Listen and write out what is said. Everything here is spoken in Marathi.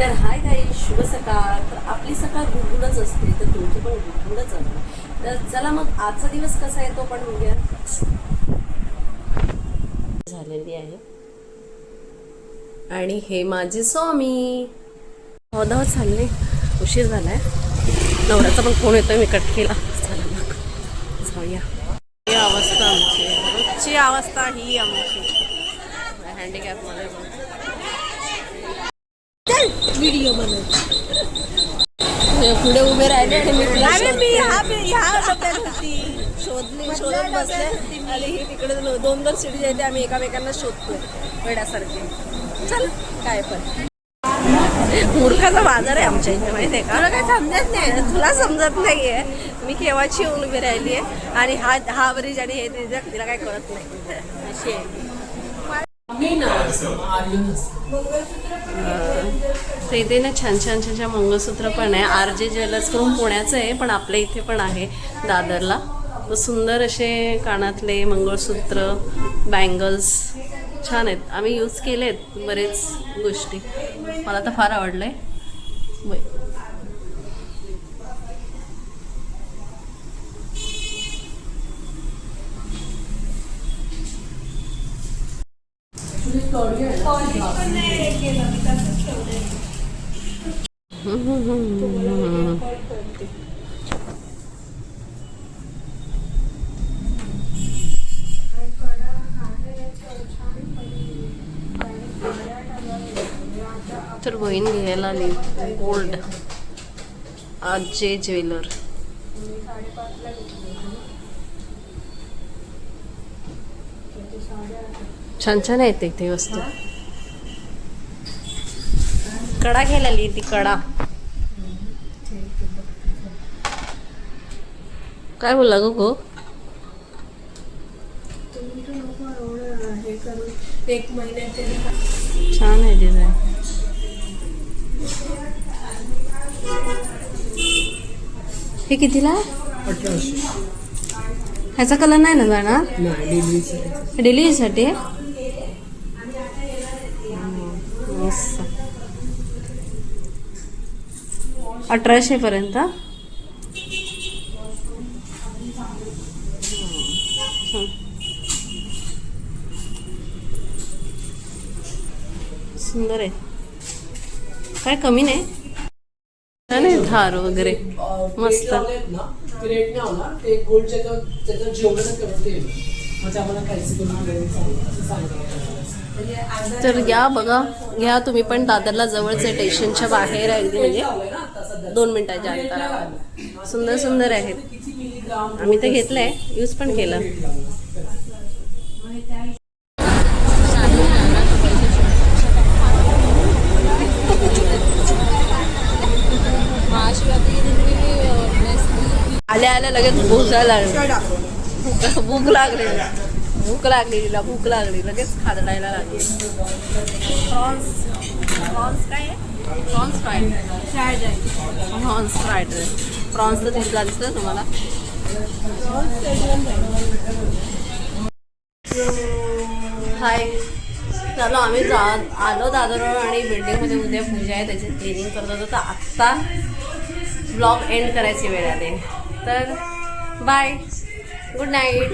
तर हाय काही शुभ सकाळ. तर आपली सकाळ गुडगुडच असते तर तुमची पण गुडगुडच असते. तर चला मग आजचा दिवस कसा आहे तो पण बघूया. झालेली आहे. आणि हे माझे स्वामी. धावधाव चालले. उशीर झालाय. नवऱ्याचा पण फोन येतोय मी कट केला चला मग जाऊया. ही अवस्था आमची रोजची अवस्था ही आमची. हँडिकॅपमध्ये व्हिडिओ बनव. पुढे उभे राहिले आणि मी तुला. ह्या ह्या डब्यात होती. शोधली शोधत बसले. आणि ही तिकडे दोन- दोन सिटी येते आम्ही एकामेकांना शोधतोय. वेड्यासारखे. चल काय पण. मूर्खाचा बाजार आहे आमच्या इथे माहितीये का? तुला काय समजत नाही? तुला समजत नाहीये. मी केव्हाची येऊन उभी राहिली आहे आणि हा हा बरीज आणि हे तिला तिला काय कळत नाही. अशी आहे. तर इथे ना छान छान छान छान मंगळसूत्र पण आहे. आर जे ज्वेलर्स करून पुण्याचं आहे पण आपल्या इथे पण आहे दादरला. तर सुंदर असे कानातले मंगळसूत्र बँगल्स छान आहेत. आम्ही यूज केलेत बरेच गोष्टी. मला तर फार आवडलं आहे तर बहीण घ्यायला आली. गोल्ड आजे ज्वेलर छान छान आहेत इथे वस्तू. कडा घ्यायला ती कडा. काय बोलला गो गो? हे एक महिन्यात छान आहे डिझाईन हे कितीला? ह्याचा कलर नाही ना जाणार? डिलिव्हरीसाठी मस्त अठराशेपर्यंत सुंदर आहे. काय कमी नाही. छान आहे थार वगैरे. मस्त. तर या बघा घ्या तुम्ही पण दादरला जवळच आहे स्टेशनच्या बाहेर आहे म्हणजे. दोन मिनिटाच्या अंतरावर. सुंदर सुंदर आहेत आम्ही तर घेतलंय यूज पण केलं. आल्या आल्या लगेच भूक जायला लागली. भूक लागली. भूक लागली तिला भूक लागली लगेच खादडायला लागली. प्रॉन्स प्रॉन्स काय आहे? Prawns fried. फ्रायड आहे प्रॉन्स फ्राईड प्रॉन्स तर दिसला दिसलं तुम्हाला. हाय. चलो आम्ही जा आलो दादरवर आणि बिल्डिंगमध्ये उद्या पूजा आहे त्याची क्लिनिंग करत होतो. तर आत्ता ब्लॉग एंड करायची वेळ आली. तर बाय गुड नाईट